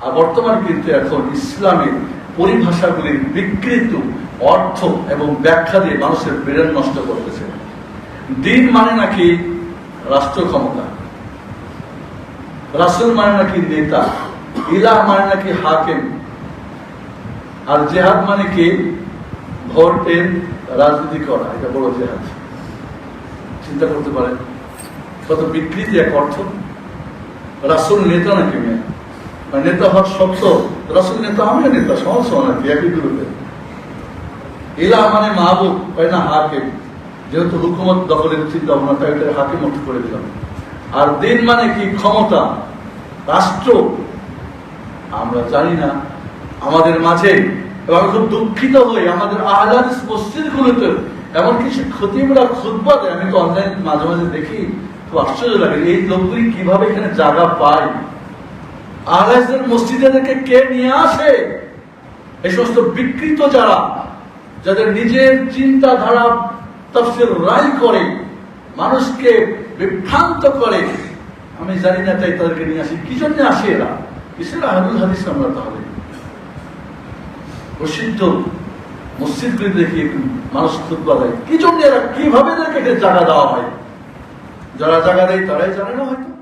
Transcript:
আর বর্তমানে কিন্তু এখন ইসলামের পরিভাষাগুলির বিকৃত অর্থ এবং ব্যাখ্যা দিয়ে মানুষের ব্রেন নষ্ট করতেছে। দিন মানে নাকি রাষ্ট্র ক্ষমতা? রাসুল মানে নাকি নেতা? ইলা মানে নাকি হাকিম? আর জেহাদ মানে কি? ভোটের রাজনীতি করা, এটা বড় জেহাদ। চিন্তা করতে পারেন, কত বিকৃতি এক অর্থ। রাসুল নেতা নাকি মেয়ে? নেতা হওয়ার সত্য রাসুল নেতা আমিও নেতা সহজ সমান আর কি, একই গ্রুপে ইলা মানে মাহবুব হয় না, হাকিম। যেহেতু হুকুমত দখলের চিন্তা ভাবনা, তাই ওটা হাকিম অর্থ করে দিলাম। আর দিন মানে কি, ক্ষমতা, রাষ্ট্র? আমরা জানি না। আমাদের মাঝে, এবং আমি খুব দুঃখিত হই, আমাদের আহলাদ মসজিদ গুলোতে এমন কিছু খতিবরা খুতবা দেয়, আমি তো অনলাইন মাঝে মাঝে দেখি, খুব আশ্চর্য লাগে, এই লোকগুলি কীভাবে এখানে জায়গা পায়? আহলাদের মসজিদেরকে কে নিয়ে আসে? এই সমস্ত বিকৃত যারা, যাদের নিজের চিন্তাধারা তফসিল রায় করে, মানুষকে বিভ্রান্ত করে, আমি জানি না তাই তাদেরকে নিয়ে আসি। কি জন্য আসে এরা? কিসের আহলুল হাদিস আমরা তাহলে? প্রসিদ্ধ মসজিদগুলি দেখি মানুষ খুতবা দেয়। কি জন্য এরা? কীভাবে এদেরকে জায়গা দেওয়া হয়? যারা জায়গা দেয় তারাই জানে না হয়তো।